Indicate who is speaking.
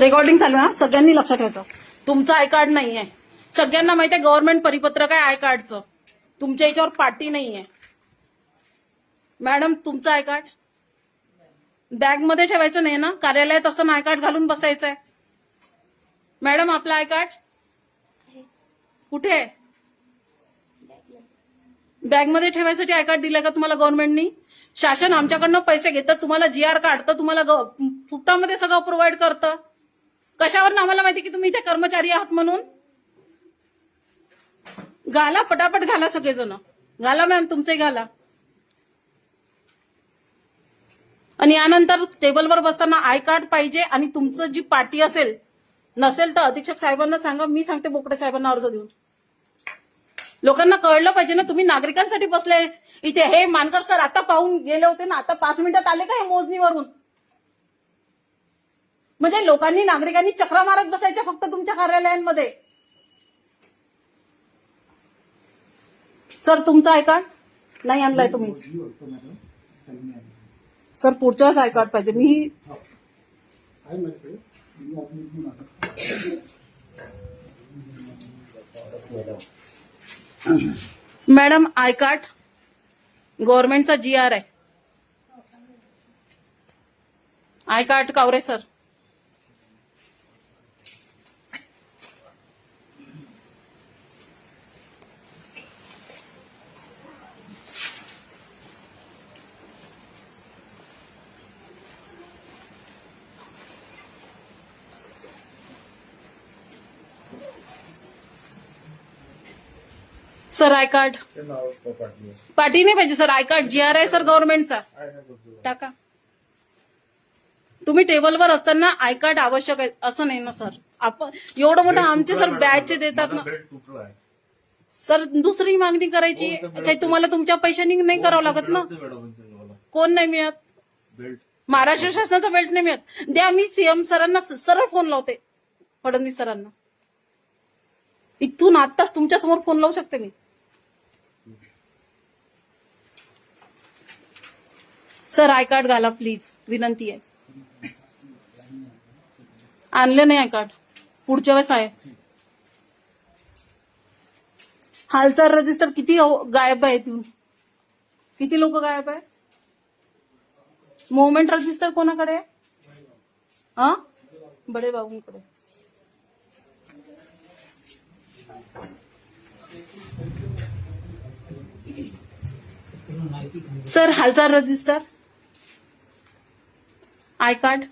Speaker 1: Recording चालू ना सगळ्यांनी लक्षात ठेवायचं. तुमचं आय कार्ड नाहीये. सगळ्यांना माहिती आहे गव्हर्नमेंट परिपत्रक आहे आय कार्डचं. तुमच्या याच्यावर पार्टी नाहीये. मॅडम तुमचं आय कार्ड? बॅगमध्ये ठेवायचं नाही ना? कार्यालयात असताना आय कार्ड घालून बसायचं आहे मॅडम आपलं आय कार्ड? कुठे? आहे बॅगमध्ये ठेवायसाठी आय कार्ड दिलंय का तुम्हाला गव्हर्नमेंटनी शासन आमच्याकडनं पैसे घेतं तुम्हाला जी आर काढतं तुम्हाला फुटामध्ये सगळं प्रोव्हाइड करतं. कशावर आम्हाला माहिती की तुम्ही इथे कर्मचारी आहात म्हणून? घाला पटापट घाला सगळेजण. घाला मॅम तुमचे घाला. आणि यानंतर टेबलवर बसताना आय कार्ड पाहिजे आणि तुमचं जी पार्टी असेल नसेल तर अधीक्षक साहेबांना सांगा मी सांगते बोकडे साहेबांना अर्ज देऊन. लोकांना कळलं पाहिजे ना तुम्ही नागरिकांसाठी बसले. इथे हे मानकर सर आता पाहून गेले होते ना आता पाच मिनिटात आले का हे मोजणीवरून? म्हणजे लोकांनी नागरिकांनी चक्रा मारत बसायच्या फक्त तुमच्या कार्यालयांमध्ये. सर तुमचा आय कार्ड? नाही आणलाय तुम्ही. सर पुढच्या वेळेस आय कार्ड पाहिजे. मी मॅडम आय कार्ड गव्हर्नमेंटचा जी आर आहे आय कार्ड कावरे हो सर? सर आय कार्ड पाठी नाही पाहिजे sir. I card G R आहे सर गव्हर्नमेंटचा टाका. तुम्ही टेबलवर असताना आय कार्ड आवश्यक आहे. असं नाही ना सर. आपण एवढं मोठं आमचे सर बॅच देतात ना.
Speaker 2: बेल्ट तुटला आहे?
Speaker 1: सर दुसरी मागणी करायची काही तुम्हाला तुमच्या पैशांनी नाही करावं लागत ना?
Speaker 2: मॅडम
Speaker 1: कोण नाही मिळत?
Speaker 2: बेल्ट
Speaker 1: महाराष्ट्र शासनाचा बेल्ट नाही मिळत. द्या मी सीएम सरांना स- सरळ फोन लावते. फडणवीस सरांना. इथून आत्ताच तुमच्यासमोर फोन लावू शकते मी. सर आय कार्ड घाला प्लीज विनंती आहे आणलं नाही आय कार्ड पुढच्या वेळेस आहे हालचाल रजिस्टर किती गायब आहे तू किती लोक गायब आहे मुवमेंट रजिस्टर कोणाकडे आहे हा बडे बाबूंकडे सर हालचाल रजिस्टर आय कार्ड